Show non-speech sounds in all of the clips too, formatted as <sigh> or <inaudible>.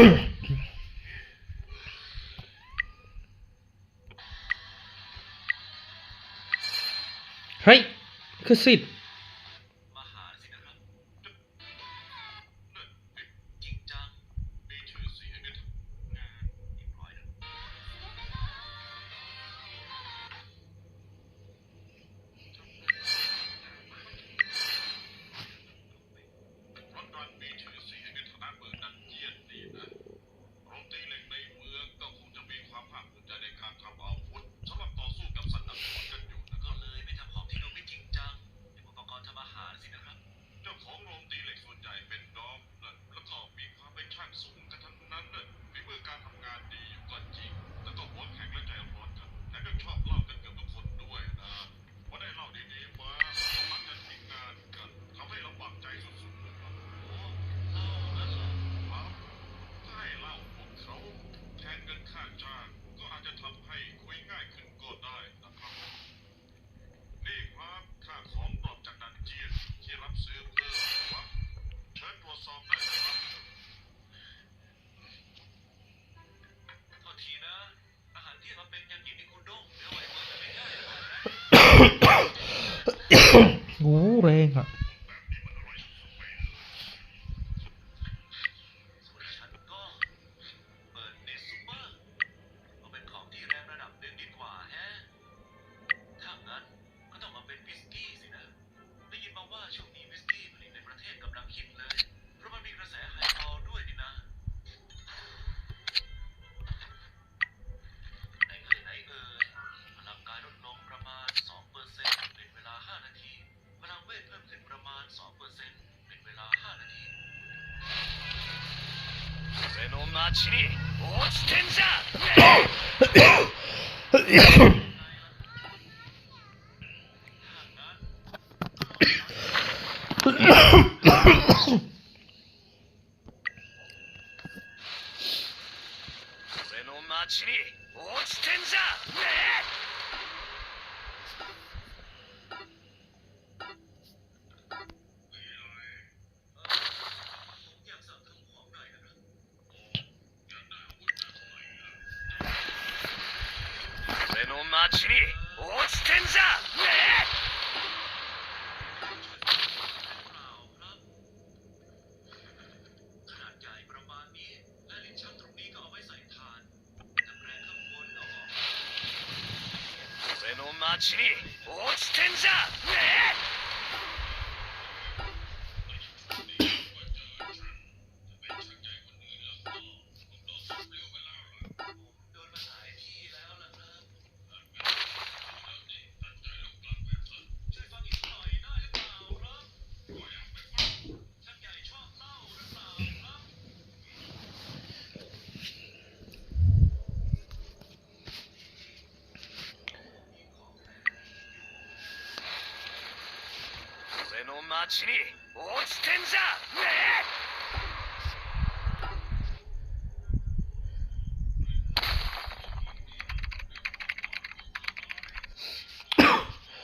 เฮ้ย คือสิบ Urenga. 2%เป็นเวลา 5 นาที。俺の町に落ちてんじゃ <coughs> <coughs> 起立の町に落ちてんじゃねえ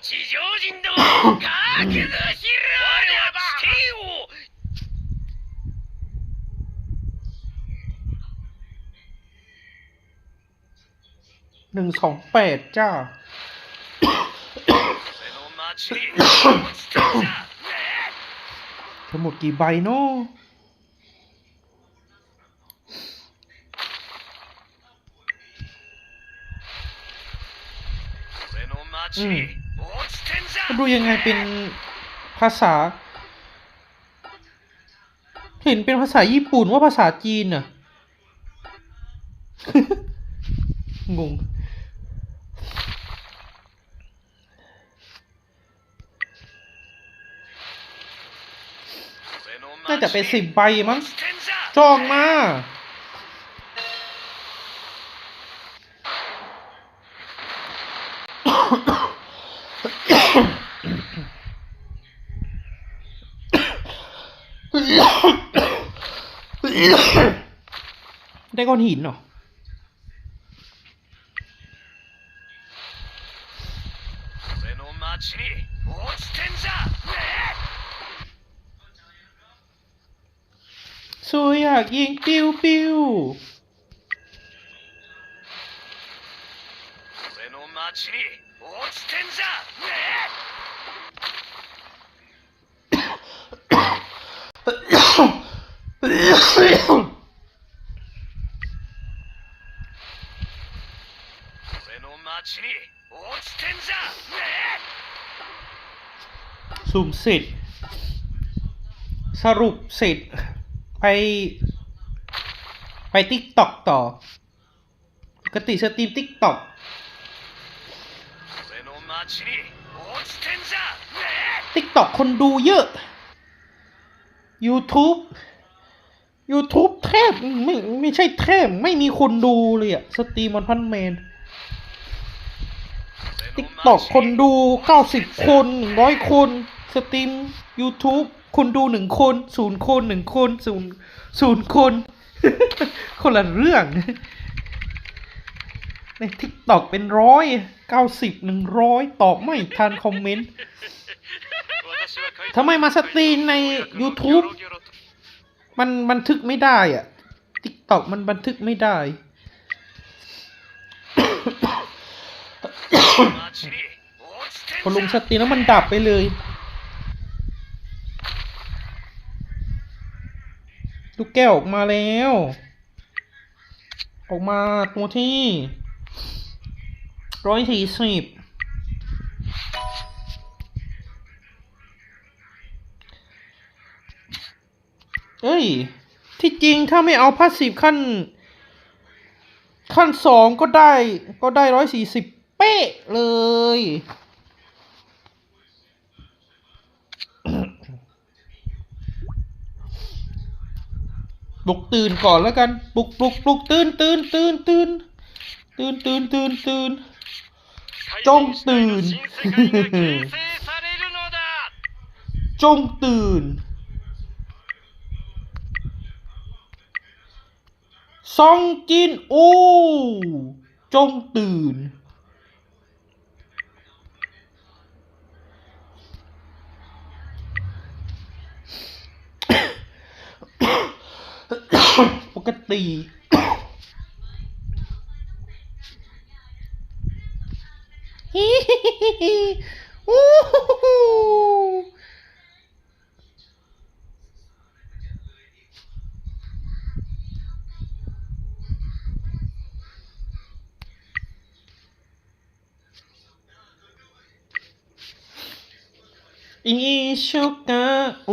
地上人ども覚悟しろ我は地底を หนึ่งสองแปดจ้า ทั้งหมดกี่ใบเนาะอืมดูยังไงเป็นภาษา เห็นเป็นภาษาญี่ปุ่นว่าภาษาจีนอะงง น่าจะเป็นสิบใบมั้งจองมา ได้ก้อนหินเหรอากยิงปิ้วปิ้วสุ่มสิทธิ์สรุปสิทธิ์ไป ไปติ๊กต็อกต่อ ปกติสตรีมติ๊กต็อกติ๊กต็อกคนดูเยอะ YouTube YouTube แทบไม่ไม่ใช่แทบไม่มีคนดูเลยอะสตรีมันพันแมนติ๊กต็อกคนดูเก้าสิบคนหนึ่งร้อยคนสตรีม YouTube คนดูหนึ่งคนศูนย์คนหนึ่งคนศูนย์ศูนย์คน คนละเรื่องในทิกตอกเป็นร้อยเก้าสิบหนึ่งร้อยตอบไม่ทันคอมเมนต์ทำไมมาสตรีมใน YouTube มันบันทึกไม่ได้อะทิกตอกมันบันทึกไม่ได้ พอลงสตรีมแล้วมันดับไปเลย ลูกแก้วออกมาแล้ว ออกมาตัวที่ร้อยสี่สิบเอ้ย ที่จริงถ้าไม่เอาพาสซีฟขั้น ขั้นสองก็ได้ก็ได้ร้อยสี่สิบเป๊ะเลย ลุกตื่นก่อนแล้วกันปลุกปลุกปลุกตื่นตื่นตื่นตื่นตื่นตื่นตื่นตื่นจงตื่น จงตื่นซองจินโอจงตื่น ปกติฮิฮิฮิฮิอู้หู一緒か、う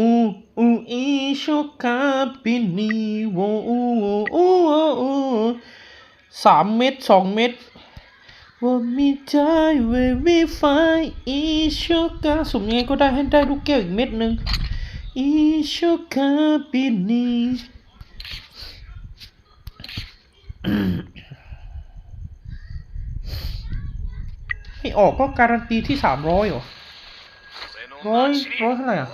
ช็อกปินีโอโอสามเม็ดสองเม็ดว่ามีใจไว้วิไฟอิช็อกาสุ่มยังไงก็ได้ให้ได้ลูกแก้วอีกเม็ดหนึ่งอิช็อกาปินีไม่ออกก็การันตีที่สามร้อยเหรอร้อยร้อยเท่าไหร่อะ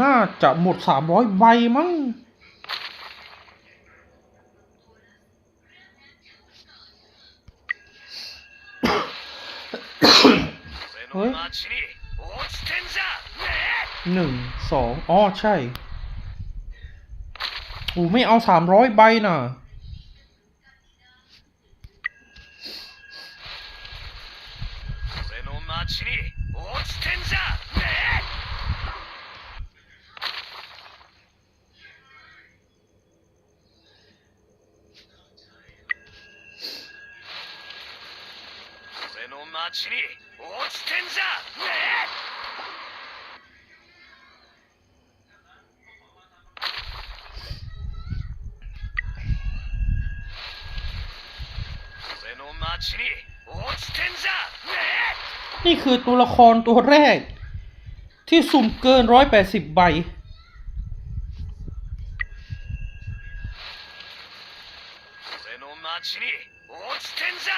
น่าจะหมดสามร้อยใบมั้ง เฮ้ยหนึ่งสองอ๋อ ใช่ อูไม่เอาสามร้อยใบน่ะ 落ちてんじゃね俺の町に落ちてんじゃね นี่คือตัวละครตัวแรก ที่สุ่มเกินร้อยแปดสิบใบ 俺の町に落ちてんじゃ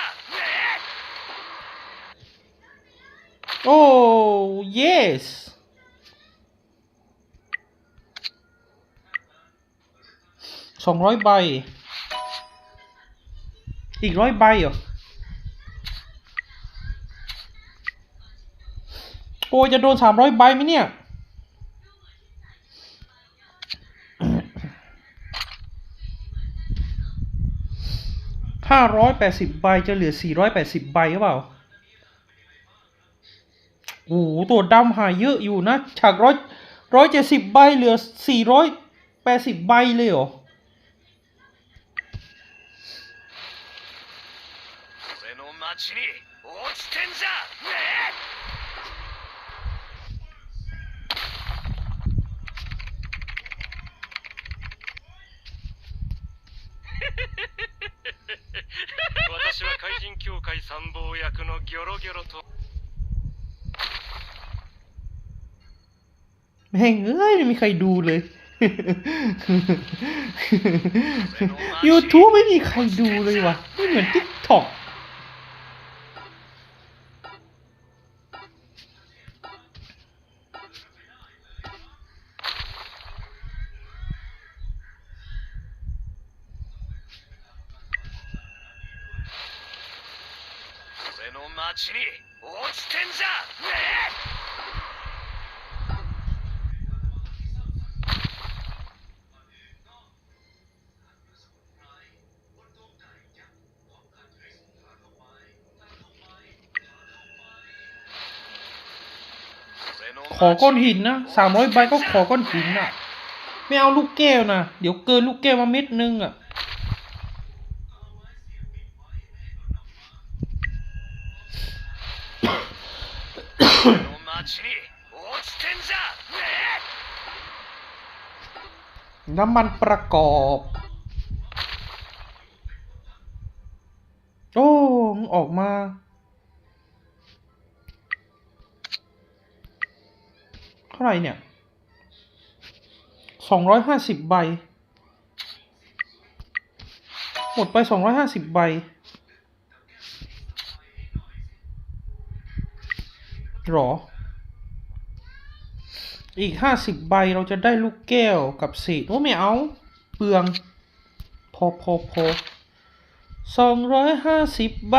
โอ้ yes สองร้อยใบอีกร้อยใบเหรอโอ้จะโดนสามร้อยใบไหมเนี่ย ห้าร้อยแปดสิบใบจะเหลือสี่ร้อยแปดสิบใบหรือเปล่า โอ้โหตัวดำหายเยอะอยู่นะฉากร้อยร้อยเจ็ดสิบใบเหลือสี่ร้อยแปดสิบใบเลยเหรอ 俺の町に落ちてんじゃね私は怪人協会参謀役のギョロギョロと แม่งเอ้ยไม่มีใครดูเลย YouTube ไม่มีใครดูเลยว่ะ ไม่เหมือน TikTok 俺の町に 落ちてんじゃねขอก้อนหินนะสามร้อยใบก็ขอก้อนหินอ่ะ ไม่เอาลูกแก้วนะ เดี๋ยวเกินลูกแก้วมาเม็ดนึงอ่ะ น้ำมันประกอบ โอ้มึงออกมาเท่าไหร่เนี่ยสองร้อยห้าสิบใบ หมดไปสองร้อยห้าสิบใบหรอ อีกห้าสิบใบเราจะได้ลูกแก้วกับเศษโอ้ไม่เอา เปลือง พอพอพอสองร้อยห้าสิบใบ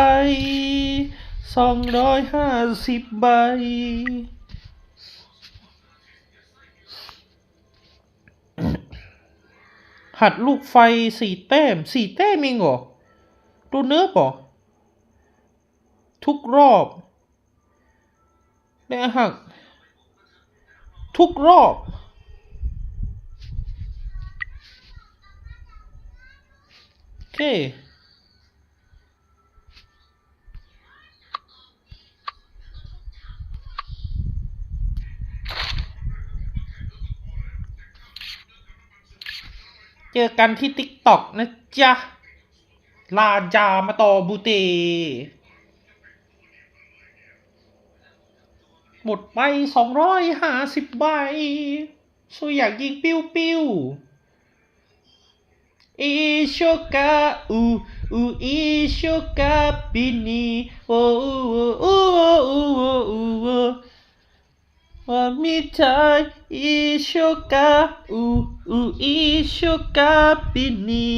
สองร้อยห้าสิบใบ หัดลูกไฟสี่แต้มสี่แต้มเองเหรอตัวเนื้อปอทุกรอบได้หัก ทุกรอบ โอเค เจอกันที่ติ๊กต็อกนะจ๊ะ ลาจามาต่อบูเต หมดไปสองร้อยห้าสิบใบสวยอยากยิงปิ้วปิ้วอิโชกาอูอูอิโชกาปินีโอโอโอโอโอโอว่ามีใจอิโชกาอูอูอิโชกาปินี